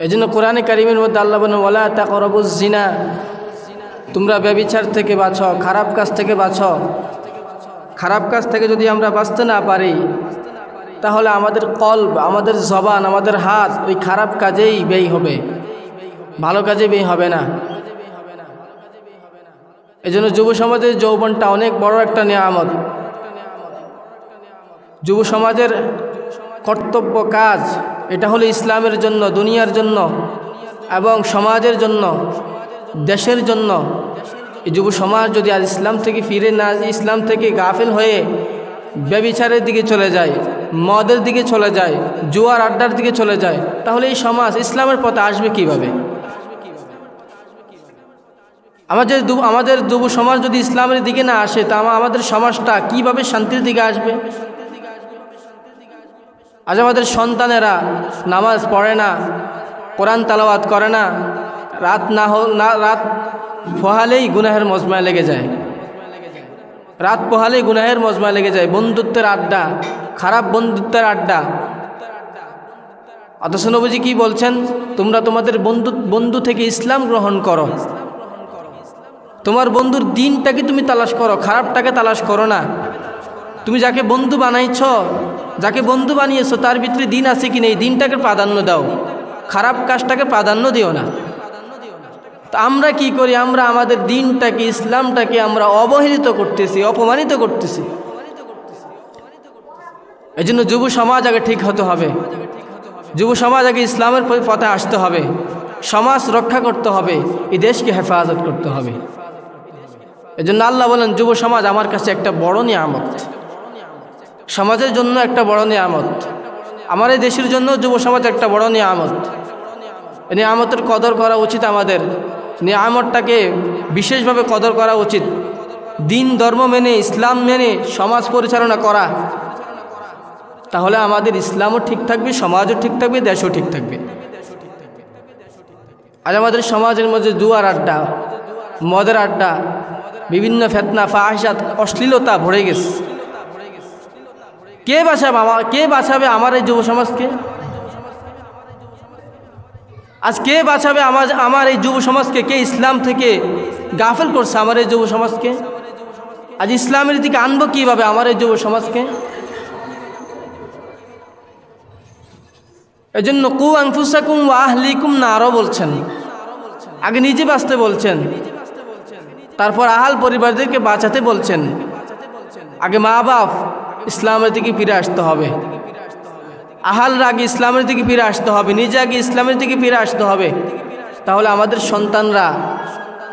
এই জন্য কোরআনে কারিমের মধ্যে আল্লাহ বলেন ওলা তাকরবুজ জিনা তোমরা ব্যবিচার থেকে বাছো খারাপ কাজ থেকে বাছো খারাপ কাজ থেকে যদি আমরা বাঁচতে না পারি, তাহলে আমাদের কল্ব, আমাদের জবান, আমাদের হাত ওই খারাপ কাজেই ব্যয় হবে। ভালো কাজে ব্যয় হবে না। এই জন্য যুব সমাজের যৌবনটা অনেক বড় একটা নিয়ামত। যুব সমাজের কর্তব্য কাজ এটা হলো ইসলামের জন্য, দুনিয়ার জন্য এবং সমাজের জন্য, দেশের জন্য। এই যুব সমাজ যদি আজ ইসলাম থেকে ফিরে না, ইসলাম থেকে গাফেল হয়ে ব্যবিচারের দিকে চলে যায়, মদের দিকে চলে যায়, জুয়ার আড্ডার দিকে চলে যায়, তাহলে এই সমাজ ইসলামের পথে আসবে কীভাবে? আমাদের আমাদের যুব সমাজ যদি ইসলামের দিকে না আসে তা আমাদের সমাজটা কীভাবে শান্তির দিকে আসবে? আজ আমাদের সন্তানেরা নামাজ পড়ে না, কোরআন তালাওয়াত করে না, রাত না না, রাত পোহালেই গুনাহের মজমায় লেগে যায়। রাত পোহালেই গুনাহের মজমায় লেগে যায়, বন্ধুত্বের আড্ডা, খারাপ বন্ধুত্বের আড্ডা। অথচ নবীজি কি বলছেন? তোমরা তোমাদের বন্ধু বন্ধু থেকে ইসলাম গ্রহণ করো। তোমার বন্ধুর দিনটাকে তুমি তালাশ করো, খারাপটাকে তালাশ করো না। তুমি যাকে বন্ধু বানাইছ, যাকে বন্ধু বানিয়েছো, তার ভিতরে দিন আছে কি নেই, দিনটাকে প্রাধান্য দাও। খারাপ কাজটাকে প্রাধান্য দিও না। তা আমরা কি করি? আমরা আমাদের দিনটাকে, ইসলামটাকে আমরা অবহেলিত করতেছি, অপমানিত করতেছি। এই জন্য যুব সমাজ আগে ঠিক হতে হবে। যুব সমাজ আগে ইসলামের পথে আসতে হবে। সমাজ রক্ষা করতে হবে। এই দেশকে হেফাজত করতে হবে। এই জন্য আল্লাহ বলেন, যুব সমাজ আমার কাছে একটা বড় নিয়ামত। সমাজের জন্য একটা বড় নিয়ামত। আমার এই দেশের জন্য যুব সমাজ একটা বড় নিয়ামত। নিয়ামতের কদর করা উচিত আমাদের। নিয়ামতটাকে বিশেষভাবে কদর করা উচিত। দিন, ধর্ম মেনে, ইসলাম মেনে সমাজ পরিচালনা করা। তাহলে আমাদের ইসলামও ঠিক থাকবে, সমাজও ঠিক থাকবে, দেশও ঠিক থাকবে। আজ আমাদের সমাজের মধ্যে দুয়ার আড্ডা, মদের আড্ডা, বিভিন্ন ফেতনা ফাহাসাত অশ্লীলতা ভরে গেছে। কে বাঁচাবে আমার কে বাঁচাবে আমার এই যুব সমাজকে? আজ কে বাঁচাবে আমার আমার এই যুব সমাজকে? কে ইসলাম থেকে গাফেল করছে আমার এই যুব সমাজকে? আজ ইসলামের দিকে আনব কীভাবে আমার এই যুব সমাজকে? জন্য কু আংফুসাকুম আহলিকুম না আরও বলছেন। আগে নিজে বাঁচতে বলছেন। তারপর আহাল পরিবারদেরকে বাঁচাতে বলছেন। আগে মা বাপ ইসলামের দিকে ফিরে আসতে হবে। আহালরা আগে ইসলামের দিকে ফিরে আসতে হবে, নিজে আগে ইসলামের দিকে ফিরে আসতে হবে। তাহলে আমাদের সন্তানরা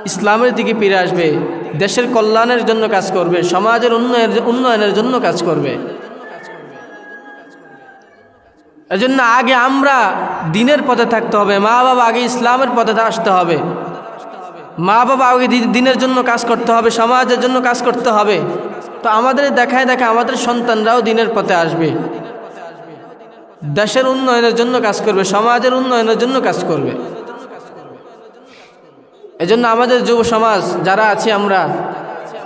ইসলামের দিকে ফিরে আসবে, দেশের কল্যাণের জন্য কাজ করবে, সমাজের উন্নয়নের উন্নয়নের জন্য কাজ করবে। এজন্য আগে আমরা দিনের পথে থাকতে হবে মা বাবা আগে ইসলামের পথে আসতে হবে। মা বাবা আগে দিনের জন্য কাজ করতে হবে, সমাজের জন্য কাজ করতে হবে। তো আমাদের দেখায় দেখা আমাদের সন্তানরাও দিনের পথে আসবে। দেশের উন্নয়নের জন্য কাজ করবে, সমাজের উন্নয়নের জন্য কাজ করবে। এজন্য আমাদের যুব সমাজ, যারা আছি আমরা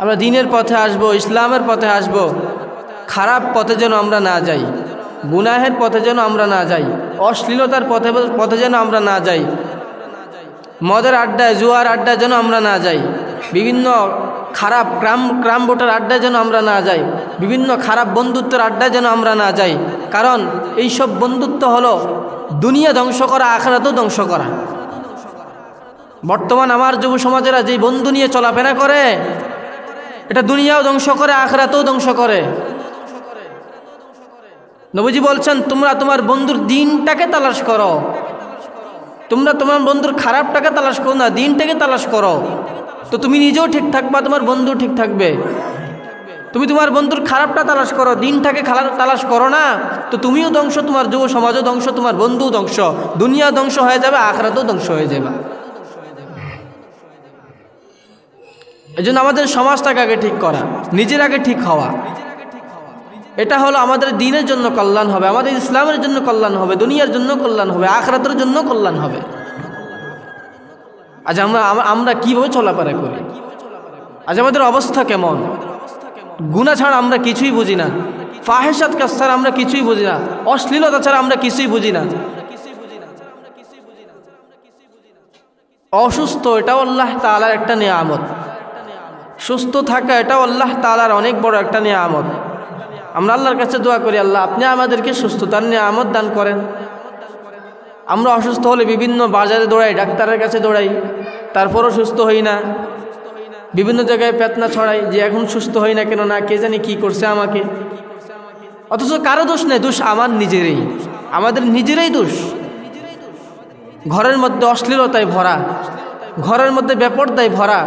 আমরা দিনের পথে আসব, ইসলামের পথে আসব, খারাপ পথে যেন আমরা না যাই, গুনাহের পথে যেন আমরা না যাই, অশ্লীলতার পথে পথে যেন আমরা না যাই মদের আড্ডায়, জুয়ার আড্ডায় যেন আমরা না যাই। বিভিন্ন খারাপ ক্রাম ক্রাম বোটার আড্ডায় যেন আমরা না যাই। বিভিন্ন খারাপ বন্ধুত্বের আড্ডায় যেন আমরা না যাই। কারণ এই সব বন্ধুত্ব হলো দুনিয়া ধ্বংস করা আখড়াতেও ধ্বংস করা। বর্তমান আমার যুব সমাজেরা যে বন্ধু নিয়ে চলাফেরা করে, এটা দুনিয়াও ধ্বংস করে আখড়াতেও ধ্বংস করে। নবীজি বলছেন, তোমরা তোমার বন্ধুর দিনটাকে তালাশ করো। তোমরা তোমার বন্ধুর খারাপটাকে তালাশ করো না, দিনটাকে তালাশ করো। তো তুমি নিজেও ঠিক থাকবা, তোমার বন্ধু ঠিক থাকবে। তুমি তোমার বন্ধুর খারাপটা তালাশ করো, দিনটাকে তালাশ করো না। তো তুমিও ধ্বংস, তোমার যুব সমাজও ধ্বংস, তোমার বন্ধুও ধ্বংস। দুনিয়া ধ্বংস হয়ে যাবে, আখরাতেও ধ্বংস হয়ে যাবে। এই আমাদের সমাজটাকে আগে ঠিক করা, নিজের আগে ঠিক হওয়া। এটা হলো আমাদের দিনের জন্য কল্যাণ হবে, আমাদের ইসলামের জন্য কল্যাণ হবে, দুনিয়ার জন্য কল্যাণ হবে, আখরাতের জন্য কল্যাণ হবে। আজ আমরা আমরা কীভাবে চলাফেরা করি? আজ আমাদের অবস্থা কেমন? গুণা ছাড়া আমরা কিছুই বুঝি না। ফাহেসাত কাজ ছাড়া আমরা কিছুই বুঝি না। অশ্লীলতা ছাড়া আমরা কিছুই বুঝি না। অসুস্থ, এটাও আল্লাহ তালার একটা নিয়ামত। সুস্থ থাকা, এটাও আল্লাহ তালার অনেক বড় একটা নিয়ামত। আমরা আল্লাহর কাছে দোয়া করি, আল্লাহ আপনি আমাদেরকে সুস্থতার নিয়ামত দান করেন। আমরা অসুস্থ হলে বিভিন্ন বাজারে দৌড়াই, ডাক্তারের কাছে দৌড়াই, তারপরও সুস্থ হই না। বিভিন্ন জায়গায় পেতনা ছড়াই, যে এখন সুস্থ হই না কেন না কে জানি কি করছে আমাকে। অথচ কারও দোষ নেই, দোষ আমার নিজেরই। আমাদের নিজেরাই দোষ। ঘরের মধ্যে অশ্লীলতায় ভরা, ঘরের মধ্যে বেপরদায় ভরা,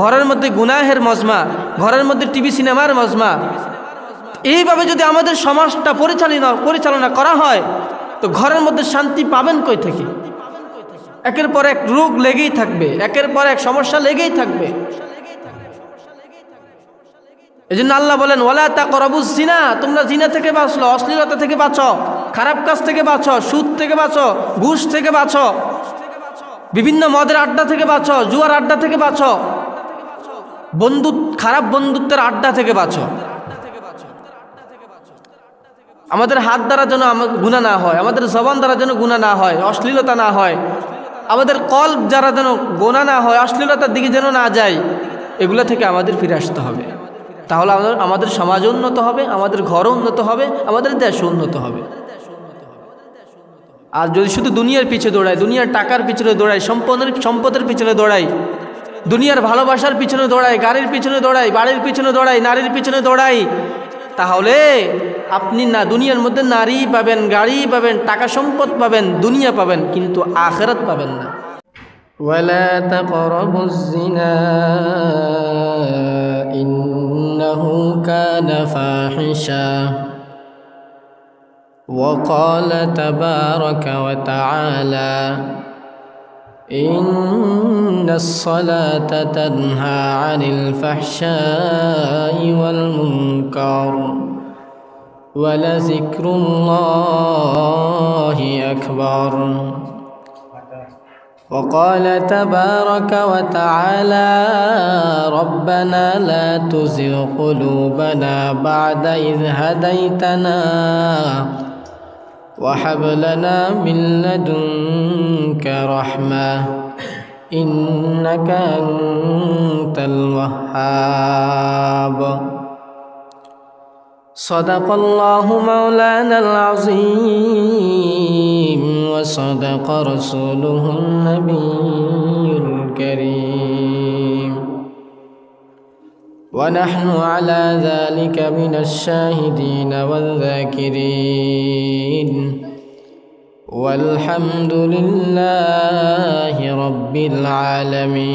ঘরের মধ্যে গুনাহের মজমা, ঘরের মধ্যে টিভি সিনেমার মজমা এইভাবে যদি আমাদের সমাজটা পরিচালনা পরিচালনা করা হয়, তো ঘরের মধ্যে শান্তি পাবেন কই থেকে? একের পর এক রোগ লেগেই থাকবে, একের পর এক সমস্যা লেগেই থাকবে। এই জন্য আল্লাহ বলেন ওলা তা করবুজ জিনা তোমরা জিনা থেকে বাঁচলো, অশ্লীলতা থেকে বাঁচো, খারাপ কাজ থেকে বাঁচো, সুদ থেকে বাঁচো, ঘুষ থেকে বাঁচো, বিভিন্ন মদের আড্ডা থেকে বাঁচো, জুয়ার আড্ডা থেকে বাঁচো বন্ধু খারাপ বন্ধুত্বের আড্ডা থেকে বাঁচো। আমাদের হাত দ্বারা যেন গুণা না হয়, আমাদের জবান দ্বারা যেন গুণা না হয়, অশ্লীলতা না হয়, আমাদের কল যারা যেন গোনা না হয়, অশ্লীলতার দিকে যেন না যায়, এগুলো থেকে আমাদের ফিরে আসতে হবে। তাহলে আমাদের আমাদের সমাজ উন্নত হবে, আমাদের ঘরও উন্নত হবে, আমাদের দেশ উন্নত হবে। আর যদি শুধু দুনিয়ার পিছনে দৌড়াই দুনিয়ার টাকার পিছনে দৌড়াই সম্পদের সম্পদের পিছনে দৌড়াই দুনিয়ার ভালোবাসার পিছনে দৌড়াই গাড়ির পিছনে দৌড়াই বাড়ির পিছনে দৌড়াই নারীর পিছনে দৌড়াই তাহলে আপনি না দুনিয়ার মধ্যে নারী পাবেন গাড়ি পাবেন টাকা সম্পদ পাবেন দুনিয়া পাবেন কিন্তু আখেরাত পাবেন না ولا تقربوا الزنا إنه كان فاحشا وقال تبارك وتعالى إن الصلاة تنهى عن الفحشاء والمنكر ولذكر الله أكبر. وقال تبارك وتعالى ربنا لا تزغ قلوبنا بعد إذ هديتنا وهب لنا من لدنك رحمة إنك أنت الوهاب. صدق الله مولانا العظيم وصدق رسوله النبي الكريم. ونحن على ذلك من الشاهدين والذاكرين. والحمد لله رب العالمين.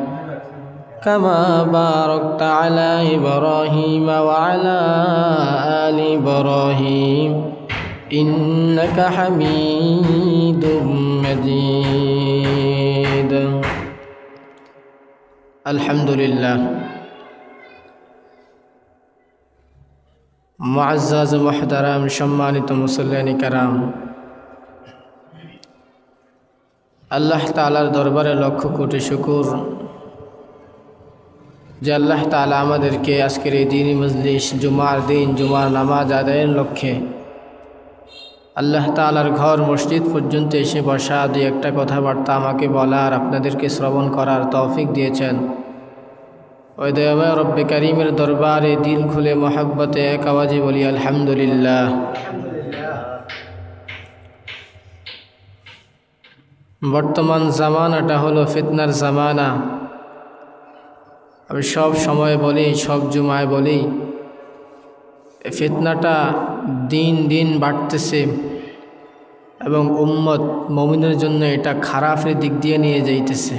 كما باركت على إبراهيم وعلى آل إبراهيم إنك حميد مجيد الحمد لله معزز محترم সম্মানিত মুসল্লানি কারাম আল্লাহ তালার দরবারে লক্ষ কোটি শুকুর যে আল্লাহ তালা আমাদেরকে আজকের এই দিনই মজলিস, জুমার দিন, জুমার নামাজ আদায়ের লক্ষ্যে আল্লাহ তালার ঘর, মসজিদ পর্যন্ত এসে বসা দুই একটা কথাবার্তা আমাকে বলার, আপনাদেরকে শ্রবণ করার তৌফিক দিয়েছেন। ওই দয়াময় রব্বে করিমের দরবারে দিল খুলে মহাব্বতে এক আওয়াজে বলি, আলহামদুলিল্লাহ। বর্তমান জামানাটা হলো ফিতনার জামানা। আমি সব সময় বলি, সব জুমায় বলি ফিতনাটা দিন দিন বাড়তেছে এবং উম্মত মমিনের জন্য এটা খারাপের দিক দিয়ে নিয়ে যাইতেছে।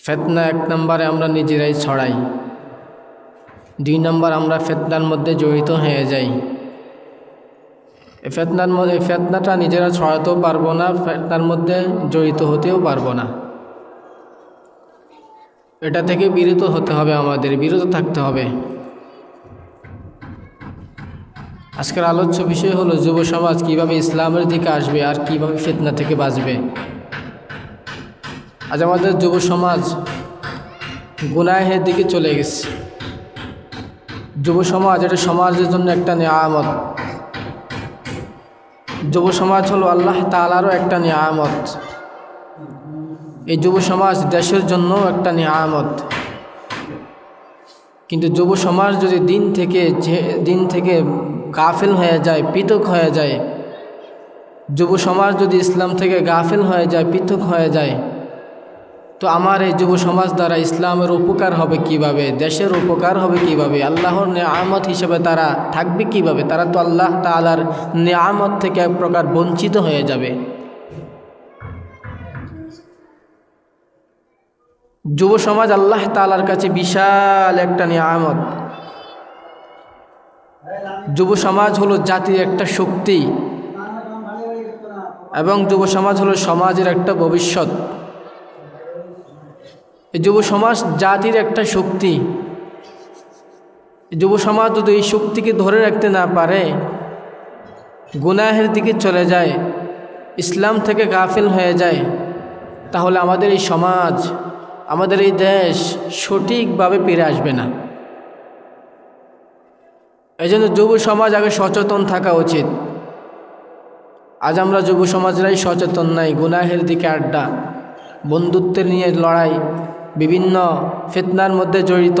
ফেতনা এক নম্বরে আমরা নিজেরাই ছড়াই, দুই নম্বর আমরা ফেতনার মধ্যে জড়িত হয়ে যাই। ফেতনার মধ্যে ফেতনাটা নিজেরা ছড়াতেও পারব না, ফেতনার মধ্যে জড়িত হতেও পারব না। এটা থেকে বিরত হতে হবে আমাদের, বিরত থাকতে হবে। আজকের আলোচ্য বিষয় হলো, যুব সমাজ কীভাবে ইসলামের দিকে আসবে আর কীভাবে ফিতনা থেকে বাঁচবে। আজ আমাদের যুব সমাজ গুনাহের দিকে চলে গেছে। যুব সমাজ, এটা সমাজের জন্য একটা নিয়ামত। যুব সমাজ হলো আল্লাহ তালারও একটা নিয়ামত। এই যুব সমাজ দেশের জন্য একটা নিয়ামত। কিন্তু যুব সমাজ যদি দিন থেকে দিন থেকে গাফেল হয়ে যায়, পৃথক হয়ে যায়, যুব সমাজ যদি ইসলাম থেকে গাফেল হয়ে যায়, পৃথক হয়ে যায়, তো আমার এই যুব সমাজ দ্বারা ইসলামের উপকার হবে কীভাবে? দেশের উপকার হবে কীভাবে? আল্লাহর নেয়ামত হিসেবে তারা থাকবে কীভাবে? তারা তো আল্লাহ তালার নেয়ামত থেকে এক প্রকার বঞ্চিত হয়ে যাবে। যুব সমাজ আল্লাহ তালার কাছে বিশাল একটা নিয়ামত। যুব সমাজ হলো জাতির একটা শক্তি এবং যুব সমাজ হলো সমাজের একটা ভবিষ্যৎ। যুব সমাজ জাতির একটা শক্তি। যুব সমাজ যদি এই শক্তিকে ধরে রাখতে না পারে, গুনাহের দিকে চলে যায়, ইসলাম থেকে গাফিল হয়ে যায়, তাহলে আমাদের এই সমাজ আমাদের এই দেশ সঠিকভাবে ফিরে আসবে না। এই জন্য যুব সমাজ আগে সচেতন থাকা উচিত। আজ আমরা যুব সমাজরাই সচেতন নাই, গুনাহের দিকে আড্ডা বন্ধুত্বের নিয়ে লড়াই, বিভিন্ন ফেতনার মধ্যে জড়িত।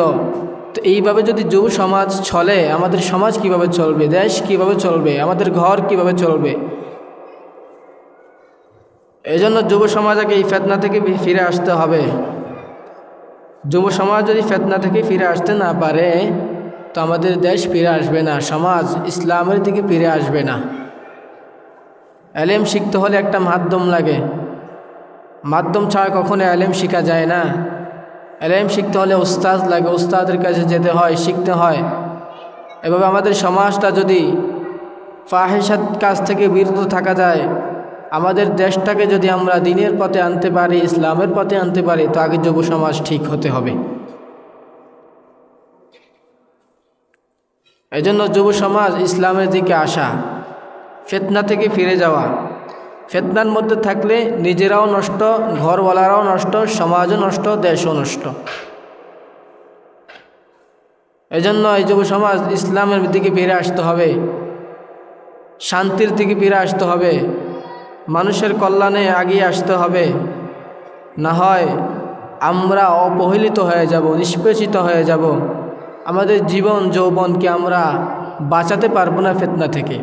তো এইভাবে যদি যুব সমাজ চলে, আমাদের সমাজ কীভাবে চলবে, দেশ কীভাবে চলবে, আমাদের ঘর কীভাবে চলবে? এই জন্য যুব সমাজ আগে এই ফেতনা থেকে ফিরে আসতে হবে। যুব সমাজ যদি ফেতনা থেকে ফিরে আসতে না পারে, তো আমাদের দেশ ফিরে আসবে না, সমাজ ইসলামের দিকে ফিরে আসবে না। এলেম শিখতে হলে একটা মাধ্যম লাগে। মাধ্যম ছাড়া কখনো এলেম শেখা যায় না। এলেম শিখতে হলে ওস্তাদ লাগে ওস্তাদের কাছে যেতে হয়, শিখতে হয়। এভাবে আমাদের সমাজটা যদি ফাহেসাত কাজ থেকে বিরত থাকা যায় আমাদের দেশটাকে যদি আমরা দিনের পথে আনতে পারি, ইসলামের পথে আনতে পারি, তো আগে যুব সমাজ ঠিক হতে হবে। এজন্য যুব সমাজ ইসলামের দিকে আসা, ফেতনা থেকে ফিরে যাওয়া, ফেতনার মধ্যে থাকলে নিজেরাও নষ্ট, ঘরওয়ালারাও নষ্ট, সমাজও নষ্ট, দেশও নষ্ট। এজন্য এই যুব সমাজ ইসলামের দিকে ফিরে আসতে হবে, শান্তির দিকে ফিরে আসতে হবে। মানুষের কল্যাণে এগিয়ে আসতে হবে। না হয় আমরা অবহেলিত হয়ে যাব, নিষ্পেষিত হয়ে যাব। আমাদের জীবন, যৌবনকে আমরা বাঁচাতে পারব না ফেতনা থেকে।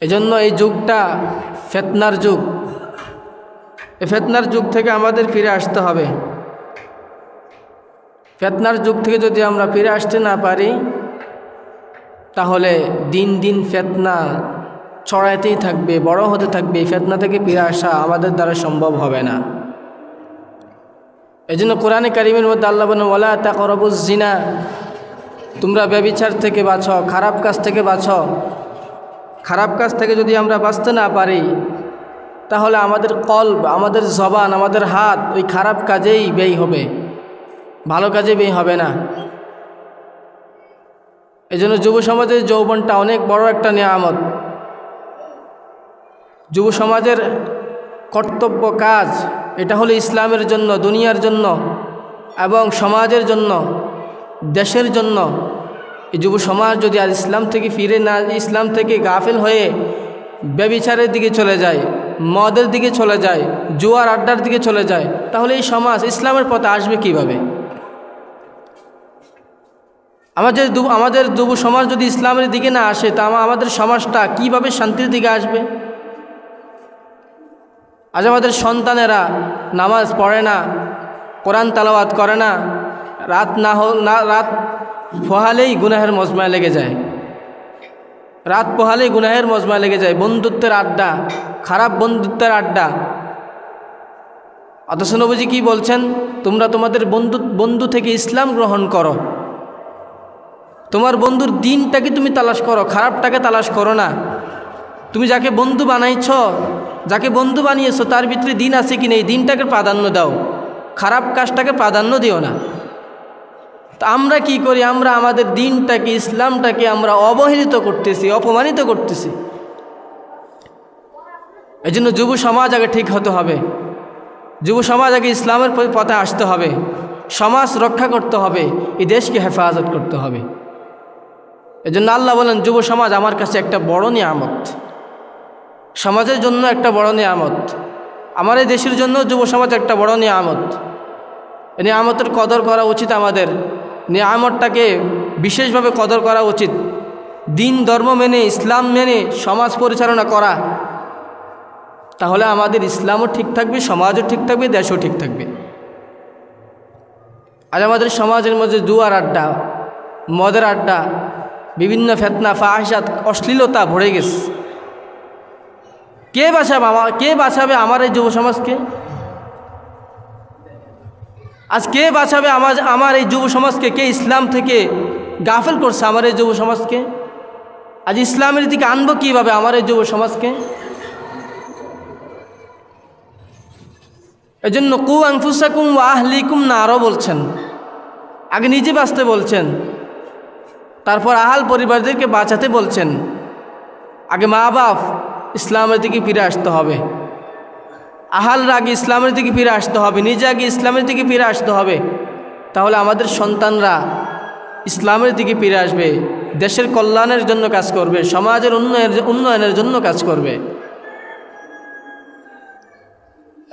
এজন্য এই যুগটা ফেতনার যুগ। এই ফেতনার যুগ থেকে আমাদের ফিরে আসতে হবে। ফেতনার যুগ থেকে যদি আমরা ফিরে আসতে না পারি তাহলে দিন দিন ফেতনা ছড়াইতেই থাকবে, বড় হতে থাকবে। ফেতনা থেকে ফিরে আসা আমাদের দ্বারা সম্ভব হবে না। এই জন্য কোরআনে কারিমের মধ্যে আল্লাহ বলেন ওলা তা করবুজ জিনা তোমরা ব্যবিচার থেকে বাছো খারাপ কাজ থেকে বাছো খারাপ কাজ থেকে যদি আমরা বাঁচতে না পারি, তাহলে আমাদের কল্ব, আমাদের জবান, আমাদের হাত ওই খারাপ কাজেই ব্যয় হবে। ভালো কাজে ব্যয় হবে না। এই জন্য যুব সমাজের যৌবনটা অনেক বড় একটা নিয়ামত। যুব সমাজের কর্তব্য কাজ এটা হলো ইসলামের জন্য, দুনিয়ার জন্য এবং সমাজের জন্য, দেশের জন্য। এই যুব সমাজ যদি আজ ইসলাম থেকে ফিরে না, ইসলাম থেকে গাফেল হয়ে ব্যবিচারের দিকে চলে যায়, মদের দিকে চলে যায়, জুয়ার আড্ডার দিকে চলে যায়, তাহলে এই সমাজ ইসলামের পথে আসবে কীভাবে? আমাদের আমাদের যুব সমাজ যদি ইসলামের দিকে না আসে, তা আমাদের সমাজটা কীভাবে শান্তির দিকে আসবে? আজ আমাদের সন্তানেরা নামাজ পড়ে না, কোরআন তালাওয়াত করে না, রাত না হল না রাত পোহালেই গুনাহের মজমায় লেগে যায়। রাত পোহালেই গুনাহের মজমায় লেগে যায়। বন্ধুত্বের আড্ডা, খারাপ বন্ধুত্বের আড্ডা। অথচ নবজি কি বলছেন? তোমরা তোমাদের বন্ধু বন্ধু থেকে ইসলাম গ্রহণ করো। তোমার বন্ধুর দিনটাকে তুমি তালাশ করো? খারাপটাকে তালাশ করো না। তুমি যাকে বন্ধু বানাইছ, যাকে বন্ধু বানিয়েছো, তার ভিতরে দিন আছে কি নেই? দিনটাকে প্রাধান্য দাও। খারাপ কাজটাকে প্রাধান্য দিও না। তা আমরা কি করি? আমরা আমাদের দিনটাকে, ইসলামটাকে আমরা অবহেলিত করতেছি, অপমানিত করতেছি। এই জন্য যুব সমাজ আগে ঠিক হতে হবে। যুব সমাজ আগে ইসলামের পথে আসতে হবে। সমাজ রক্ষা করতে হবে। এই দেশকে হেফাজত করতে হবে। এই জন্য আল্লাহ বলেন, যুব সমাজ আমার কাছে একটা বড় নিয়ামত। সমাজের জন্য একটা বড় নিয়ামত। আমার এই দেশের জন্য যুব সমাজ একটা বড় নিয়ামত। নিয়ামতের কদর করা উচিত আমাদের। নিয়ামতটাকে বিশেষভাবে কদর করা উচিত। দিন, ধর্ম মেনে, ইসলাম মেনে সমাজ পরিচালনা করা। তাহলে আমাদের ইসলামও ঠিক থাকবে, সমাজও ঠিক থাকবে, দেশও ঠিক থাকবে। আজ আমাদের সমাজের মধ্যে জুয়ার আড্ডা, মদের আড্ডা বিভিন্ন ফেতনা ফাহিসাত অশ্লীলতা ভরে গেছে। কে বাঁচাবে আমার কে বাঁচাবে আমার এই যুব সমাজকে? আজ কে বাঁচাবে আমার আমার এই যুব সমাজকে? কে ইসলাম থেকে গাফেল করছে আমার এই যুব সমাজকে? আজ ইসলামের দিকে আনব কীভাবে আমার এই যুব সমাজকে? এই জন্য কু আংফুসাকুম না আরও বলছেন। আগে নিজে বাঁচতে বলছেন। তারপর আহাল পরিবারদেরকে বাঁচাতে বলছেন, আগে মা বাপ ইসলামের দিকে ফিরে আসতে হবে। আহালরা আগে ইসলামের দিকে ফিরে আসতে হবে, নিজে আগে ইসলামের দিকে ফিরে আসতে হবে। তাহলে আমাদের সন্তানরা ইসলামের দিকে ফিরে আসবে, দেশের কল্যাণের জন্য কাজ করবে, সমাজের উন্নয়নের উন্নয়নের জন্য কাজ করবে।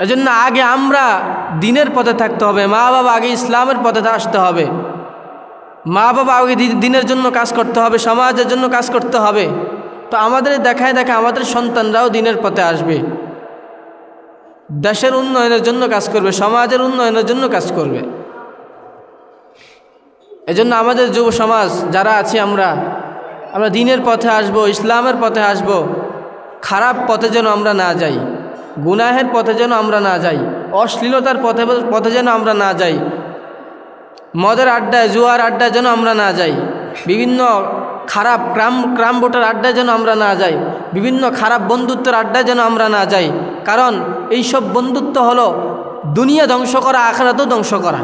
এজন্য আগে আমরা দিনের পথে থাকতে হবে, মা বাবা আগে ইসলামের পথে আসতে হবে। মা বাবা আগে দিনের জন্য কাজ করতে হবে, সমাজের জন্য কাজ করতে হবে। তো আমাদের দেখায় দেখা আমাদের সন্তানরাও দিনের পথে আসবে। দেশের উন্নয়নের জন্য কাজ করবে, সমাজের উন্নয়নের জন্য কাজ করবে। এজন্য আমাদের যুব সমাজ, যারা আছি আমরা আমরা দিনের পথে আসব, ইসলামের পথে আসব। খারাপ পথে যেন আমরা না যাই, গুনাহের পথে যেন আমরা না যাই, অশ্লীলতার পথে পথে যেন আমরা না যাই মদের আড্ডায়, জুয়ার আড্ডায় যেন আমরা না যাই। বিভিন্ন খারাপ ক্রাম ক্রাম বোটার আড্ডায় যেন আমরা না যাই। বিভিন্ন খারাপ বন্ধুত্বের আড্ডায় যেন আমরা না যাই। কারণ এইসব বন্ধুত্ব হলো দুনিয়া ধ্বংস করা আখড়াতেও ধ্বংস করা।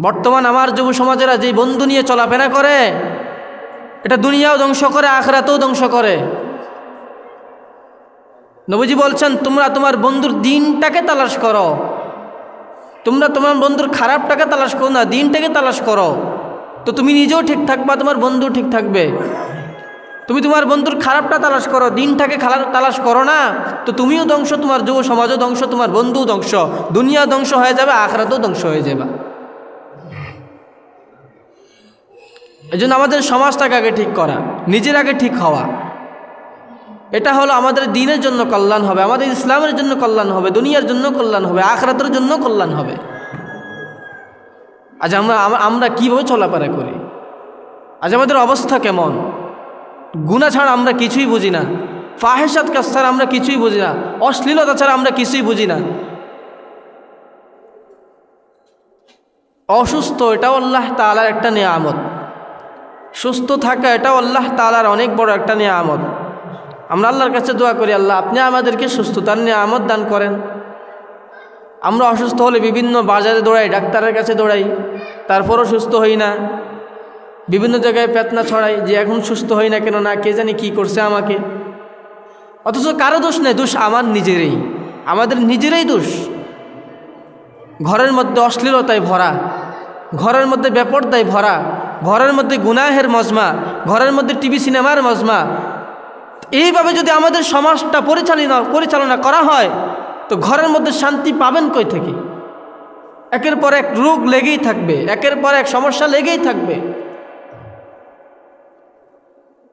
বর্তমান আমার যুব সমাজেরা যে বন্ধু নিয়ে চলাফেরা করে, এটা দুনিয়াও ধ্বংস করে আখড়াতেও ধ্বংস করে। নবীজি বলছেন, তোমরা তোমার বন্ধুর দিনটাকে তালাশ করো। তোমরা তোমার বন্ধুর খারাপটাকে তালাশ করো না, দিনটাকে তালাশ করো। তো তুমি নিজেও ঠিক থাকবা, তোমার বন্ধু ঠিক থাকবে। তুমি তোমার বন্ধুর খারাপটা তালাশ করো, দিনটাকে খারাপ তালাশ করো না। তো তুমিও ধ্বংস, তোমার যুব সমাজও ধ্বংস, তোমার বন্ধু ধ্বংস। দুনিয়া ধ্বংস হয়ে যাবে, আখরাতেও ধ্বংস হয়ে যাবে। এই জন্য আমাদের সমাজটাকে আগে ঠিক করা, নিজের আগে ঠিক হওয়া। এটা হলো আমাদের দিনের জন্য কল্যাণ হবে, আমাদের ইসলামের জন্য কল্যাণ হবে, দুনিয়ার জন্য কল্যাণ হবে, আখরাতের জন্য কল্যাণ হবে। আজ আমরা আমরা কীভাবে চলাফেরা করি? আজ আমাদের অবস্থা কেমন? গুণা ছাড়া আমরা কিছুই বুঝি না ফাহেসাত কাজ ছাড়া আমরা কিছুই বুঝি না, অশ্লীলতা ছাড়া আমরা কিছুই বুঝি না। অসুস্থ, এটাও আল্লাহ তালার একটা নিয়ামত। সুস্থ থাকা, এটাও আল্লাহ তালার অনেক বড় একটা নিয়ামত। আমরা আল্লাহর কাছে দোয়া করি, আল্লাহ, আপনি আমাদেরকে সুস্থতার নিয়ামত দান করেন। আমরা অসুস্থ হলে বিভিন্ন বাজারে দৌড়াই, ডাক্তারের কাছে দৌড়াই, তারপরও সুস্থ হই না। বিভিন্ন জায়গায় পেতনা ছড়াই যে এখন সুস্থ হই না কেন না, কে জানি কি করছে আমাকে। অথচ কারও দোষ নেই, দোষ আমার নিজেরই। আমাদের নিজেরই দোষ। ঘরের মধ্যে অশ্লীলতায় ভরা, ঘরের মধ্যে বেপরদায় ভরা, ঘরের মধ্যে গুনাহের মজমা, ঘরের মধ্যে টিভি সিনেমার মজমা এইভাবে যদি আমাদের সমাজটা পরিচালনা পরিচালনা করা হয়, তো ঘরের মধ্যে শান্তি পাবেন কই থেকে? একের পর এক রোগ লেগেই থাকবে, একের পর এক সমস্যা লেগেই থাকবে।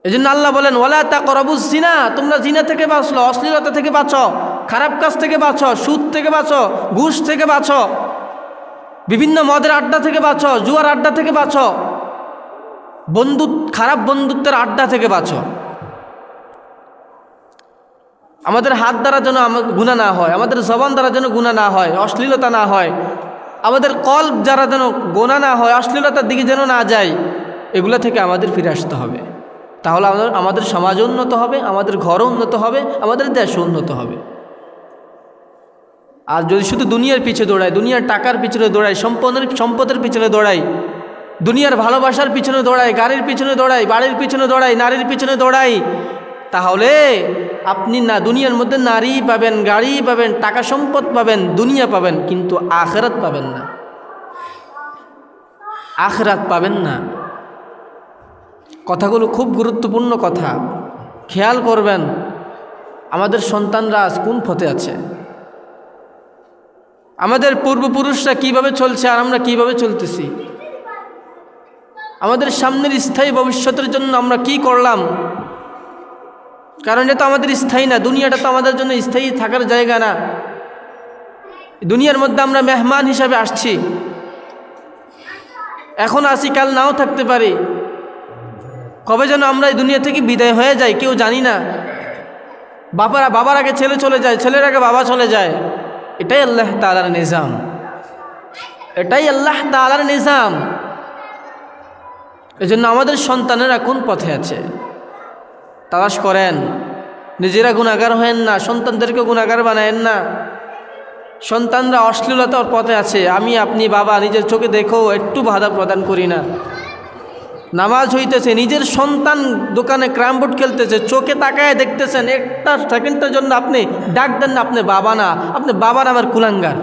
এই জন্য আল্লাহ বলেন ওলা তা করবুজ জিনা তোমরা জিনা থেকে বাঁচলো, অশ্লীলতা থেকে বাঁচো, খারাপ কাজ থেকে বাঁচো, সুদ থেকে বাঁচো, ঘুষ থেকে বাঁচো, বিভিন্ন মদের আড্ডা থেকে বাঁচো, জুয়ার আড্ডা থেকে বাঁচো বন্ধু খারাপ বন্ধুত্বের আড্ডা থেকে বাঁচো। আমাদের হাত দ্বারা যেন গুণা না হয়, আমাদের জবান দ্বারা যেন গুণা না হয়, অশ্লীলতা না হয়, আমাদের কল যারা যেন গোনা না হয়, অশ্লীলতার দিকে যেন না যায়, এগুলো থেকে আমাদের ফিরে আসতে হবে। তাহলে আমাদের আমাদের সমাজ উন্নত হবে, আমাদের ঘরও উন্নত হবে, আমাদের দেশও উন্নত হবে। আর যদি শুধু দুনিয়ার পিছে দৌড়াই দুনিয়ার টাকার পিছনে দৌড়াই সম্পদের সম্পদের পিছনে দৌড়াই দুনিয়ার ভালোবাসার পিছনে দৌড়াই গাড়ির পিছনে দৌড়াই বাড়ির পিছনে দৌড়াই নারীর পিছনে দৌড়াই তাহলে আপনি না দুনিয়ার মধ্যে নারী পাবেন, গাড়ি পাবেন, টাকা সম্পদ পাবেন, দুনিয়া পাবেন, কিন্তু আখরাত পাবেন না। আখরাত পাবেন না। কথাগুলো খুব গুরুত্বপূর্ণ কথা। খেয়াল করবেন, আমাদের সন্তানরা আজ কোন পথে আছে? আমাদের পূর্বপুরুষরা কীভাবে চলছে আর আমরা কীভাবে চলতেছি? আমাদের সামনের স্থায়ী ভবিষ্যতের জন্য আমরা কি করলাম? কারণ এটা তো আমাদের স্থায়ী না, দুনিয়াটা তো আমাদের জন্য স্থায়ী থাকার জায়গা না। দুনিয়ার মধ্যে আমরা মেহমান হিসাবে আসছি। এখন আসি, কাল নাও থাকতে পারি। কবে যেন আমরা এই দুনিয়া থেকে বিদায় হয়ে যাই, কেউ জানি না। বাবারা বাবার আগে ছেলে চলে যায়, ছেলের আগে বাবা চলে যায়। এটাই আল্লাহ তালার নিজাম। এটাই আল্লাহ তালার নিজাম। এজন্য আমাদের সন্তানেরা কোন পথে আছে? তালাশ করেন। নিজেরা গুণাগার হয়েন না সন্তানদেরকে গুণাগার বানায়েন না। সন্তানরা অশ্লীলতার পথে আছে, আমি, আপনি, বাবা, নিজের চোখে দেখো, একটু বাধা প্রদান করি না। নামাজ হইতেছে, নিজের সন্তান দোকানে ক্রামবোর্ড খেলতেছে, চোখে তাকায় দেখতেছেন, একটা সেকেন্ডের জন্য আপনি ডাক দেন না, আপনি বাবা না, আপনি বাবা আমার কুলাঙ্গার।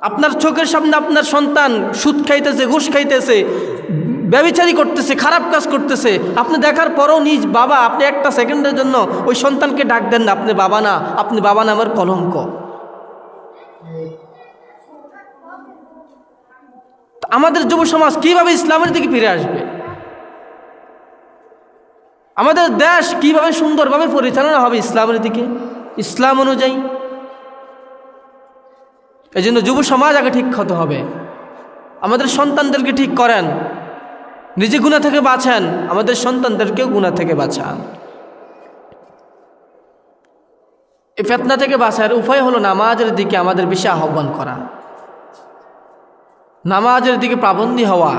আপনার চোখের সামনে আপনার সন্তান সুদ খাইতেছে, ঘুষ খাইতেছে ব্যবিচারি করতেছে, খারাপ কাজ করতেছে। আপনি দেখার পরও নিজ বাবা, আপনি একটা সেকেন্ডের জন্য ওই সন্তানকে ডাক দেন না, আপনি বাবা না, আপনি বাবা নামের কলঙ্ক। আমাদের যুব সমাজ কীভাবে ইসলামের দিকে ফিরে আসবে? আমাদের দেশ কীভাবে সুন্দরভাবে পরিচালনা হবে ইসলামের দিকে? ইসলাম অনুযায়ী। এই জন্য যুব সমাজ আগে ঠিক হতে হবে। আমাদের সন্তানদেরকে ঠিক করেন। নিজে গুণা থেকে বাঁচান আমাদের সন্তানদেরকেও গুণা থেকে বাঁচান এই ফেতনা থেকে বাঁচার উপায় হলো নামাজের দিকে আমাদের বেশি আহ্বান করা নামাজের দিকে পাবন্দি হওয়া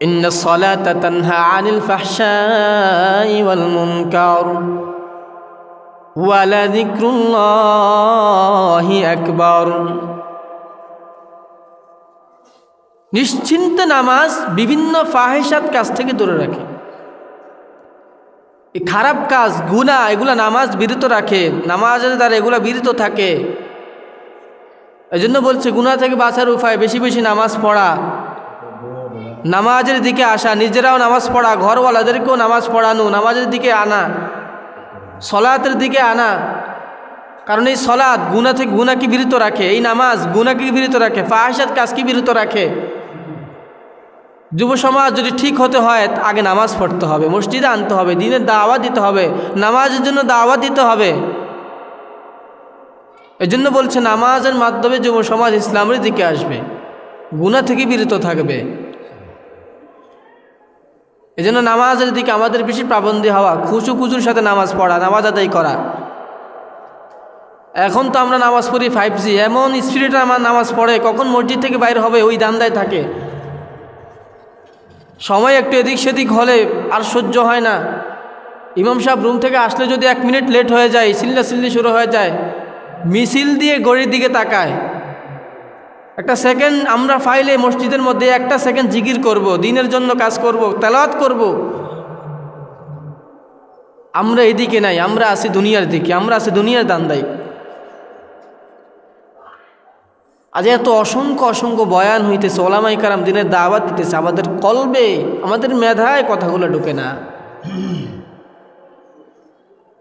إن الصلاة تنهى عن الفحشاء والمنكر ولذكر الله أكبر নিশ্চিন্ত নামাজ বিভিন্ন ফাহেসাত কাজ থেকে দূরে রাখে। এই খারাপ কাজ গুণা এগুলা নামাজ বিরত রাখে। নামাজের দ্বারা এগুলা বিরত থাকে। এই জন্য বলছে গুণা থেকে বাঁচার উপায় বেশি বেশি নামাজ পড়া। নামাজের দিকে আসা, নিজেরাও নামাজ পড়া, ঘরওয়ালাদেরকেও নামাজ পড়ানো, নামাজের দিকে আনা, সলাতের দিকে আনা। কারণ এই সলাদ গুণা থেকে গুণাকে বিরত রাখে। এই নামাজ গুণাকে বিরত রাখে ফাহাসাত কাজকে বিরত রাখে। যুব সমাজ যদি ঠিক হতে হয়, আগে নামাজ পড়তে হবে, মসজিদে আনতে হবে, দিনের দাওয়া দিতে হবে, নামাজের জন্য দাওয়া দিতে হবে। এজন্য বলছে, নামাজের মাধ্যমে যুব সমাজ ইসলামের দিকে আসবে, গুণা থেকে বিরত থাকবে। এজন্য নামাজের দিকে আমাদের বেশি পাবন্দি হওয়া, খুচু খুচুর সাথে নামাজ পড়া, নামাজ আদায় করা। এখন তো আমরা নামাজ পড়ি ফাইভ জি এমন স্পিরিটে আমার নামাজ পড়ে, কখন মসজিদ থেকে বাইর হবে, ওই দান্দায় থাকে। সময় একটু এদিক সেদিক হলে আর সহ্য হয় না। ইমাম সাহেব রুম থেকে আসলে যদি এক মিনিট লেট হয়ে যায়, সিল্লা সিল্লি শুরু হয়ে যায়, মিছিল দিয়ে গড়ির দিকে তাকায়। একটা সেকেন্ড আমরা ফাইলে মসজিদের মধ্যে একটা সেকেন্ড জিকির করব, দিনের জন্য কাজ করব, তেলাওয়াত করব। আমরা এদিকে নাই, আমরা আছি দুনিয়ার দিকে, আমরা আছি দুনিয়ার দান দান্দাই আজ এত অসংখ্য অসংখ্য বয়ান হইতেছে ওলামাই কারাম দিনের দাওয়াত দিতেছে, আমাদের কলবে, আমাদের মেধায় কথাগুলো ঢুকে না।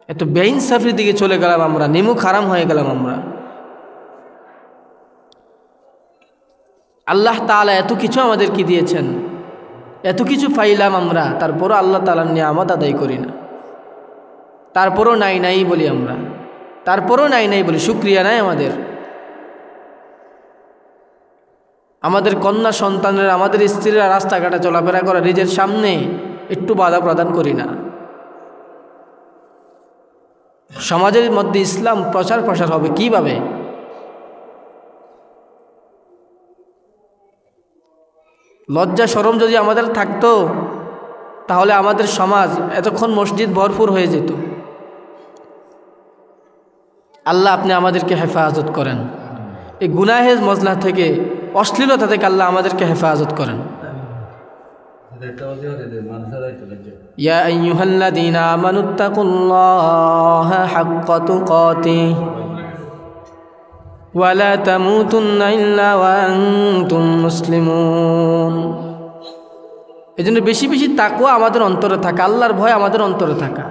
এত বেইনসাফির দিকে চলে গেলাম আমরা নিমু খারাম হয়ে গেলাম আমরা। আল্লাহ তালা এত কিছু আমাদের কি দিয়েছেন, এত কিছু পাইলাম আমরা, তারপরও আল্লাহ তালার নিয়ামত আদায় করি না। তারপরও নাই নাই বলি আমরা, তারপরও নাই নাই বলি, শুক্রিয়া নাই আমাদের। আমাদের কন্যা সন্তানের, আমাদের স্ত্রীরা রাস্তাঘাটে চলাফেরা করে, নিজের সামনে একটু বাধা প্রদান করি না। সমাজের মধ্যে ইসলাম প্রচার প্রসার হবে কীভাবে? লজ্জা সরম যদি আমাদের থাকতো, তাহলে আমাদের সমাজ এতক্ষণ মসজিদ ভরপুর হয়ে যেত। আল্লাহ আপনি আমাদেরকে হেফাজত করেন। এই গুনাহেজ মজলা থেকে অশ্লীলতা থেকে আল্লাহ আমাদেরকে হেফাজত করেন يا أيها الذين آمنوا اتقوا الله حق تقاته ولا تموتن إلا وأنتم مسلمون এই জন্য বেশি বেশি তাকুয়া আমাদের অন্তরে থাকা আল্লাহর ভয় আমাদের অন্তরে থাকা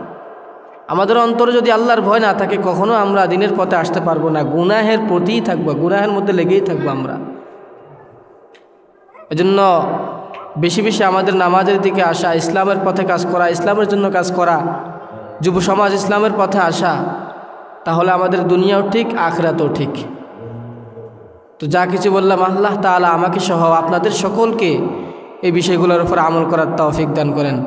আমাদের অন্তরে যদি আল্লাহর ভয় না থাকে কখনো আমরা দিনের পথে আসতে পারবো না গুনাহের প্রতিই থাকবো গুনাহের মধ্যে লেগেই থাকবো আমরা এজন্য বেশি বেশি আমাদের নামাজের দিকে আসা, ইসলামের পথে কাজ করা, ইসলামের জন্য কাজ করা, যুব সমাজ ইসলামের পথে আসা, তাহলে আমাদের দুনিয়াও ঠিক, আখরাতও ঠিক। তো যা কিছু বললাম আল্লাহ তাহলে আমাকে সহ আপনাদের সকলকে এই বিষয়গুলোর উপর আমল করার তৌফিক দান করেন।